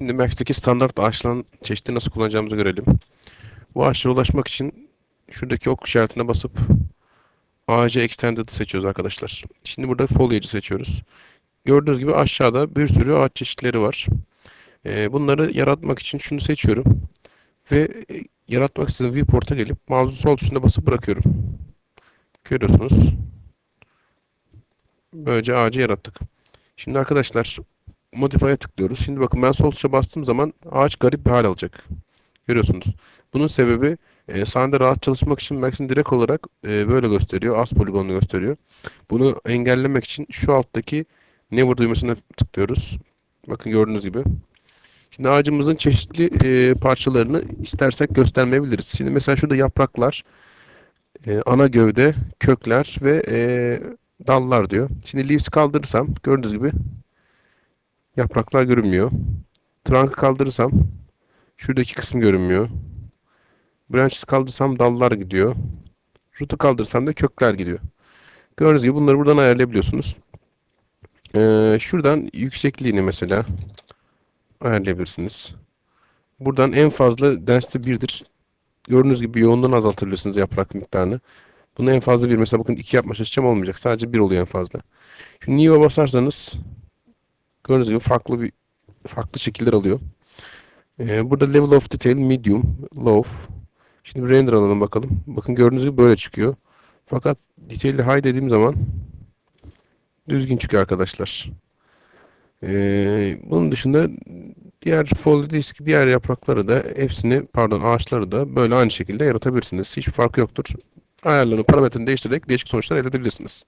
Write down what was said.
Şimdi Max'teki standart ağaçların çeşitleri nasıl kullanacağımızı görelim. Bu ağaçlara ulaşmak için şuradaki ok işaretine basıp ağaca extended seçiyoruz arkadaşlar. Şimdi burada foliage seçiyoruz. Gördüğünüz gibi aşağıda bir sürü ağaç çeşitleri var. Ee, bunları yaratmak için şunu seçiyorum. Ve e, yaratmak istediğim viewport'a gelip mouse'un sol tuşuna basıp bırakıyorum. Görüyorsunuz. Böylece ağacı yarattık. Şimdi arkadaşlar Modify'a tıklıyoruz. Şimdi bakın ben sol tuşa bastığım zaman ağaç garip bir hal alacak. Görüyorsunuz. Bunun sebebi e, sahnede rahat çalışmak için Max'in direkt olarak e, böyle gösteriyor. Az poligonlu gösteriyor. Bunu engellemek için şu alttaki Never düğmesine tıklıyoruz. Bakın gördüğünüz gibi. Şimdi ağacımızın çeşitli e, parçalarını istersek göstermeyebiliriz. Şimdi mesela şurada yapraklar, e, ana gövde, kökler ve e, dallar diyor. Şimdi leaves kaldırırsam gördüğünüz gibi Yapraklar görünmüyor. Trunk'ı kaldırırsam şuradaki kısım görünmüyor. Branches kaldırsam dallar gidiyor. Root'u kaldırsam da kökler gidiyor. Gördüğünüz gibi bunları buradan ayarlayabiliyorsunuz. Ee, şuradan yüksekliğini mesela ayarlayabilirsiniz. Buradan en fazla density 1'dir. Gördüğünüz gibi yoğunluğunu azaltabilirsiniz yaprak miktarını. Bunu en fazla bir mesela bakın 2 yapma çalışacağım olmayacak. Sadece 1 oluyor en fazla. Şu New'a basarsanız Gördüğünüz gibi farklı bir farklı şekiller alıyor. Ee, burada level of detail medium, low. Şimdi render alalım bakalım. Bakın gördüğünüz gibi böyle çıkıyor. Fakat detail'i high dediğim zaman düzgün çıkıyor arkadaşlar. Ee, bunun dışında diğer folio disk, diğer yaprakları da hepsini pardon ağaçları da böyle aynı şekilde yaratabilirsiniz. Hiçbir farkı yoktur. Ayarlarını, parametreni değiştirerek değişik sonuçlar elde edebilirsiniz.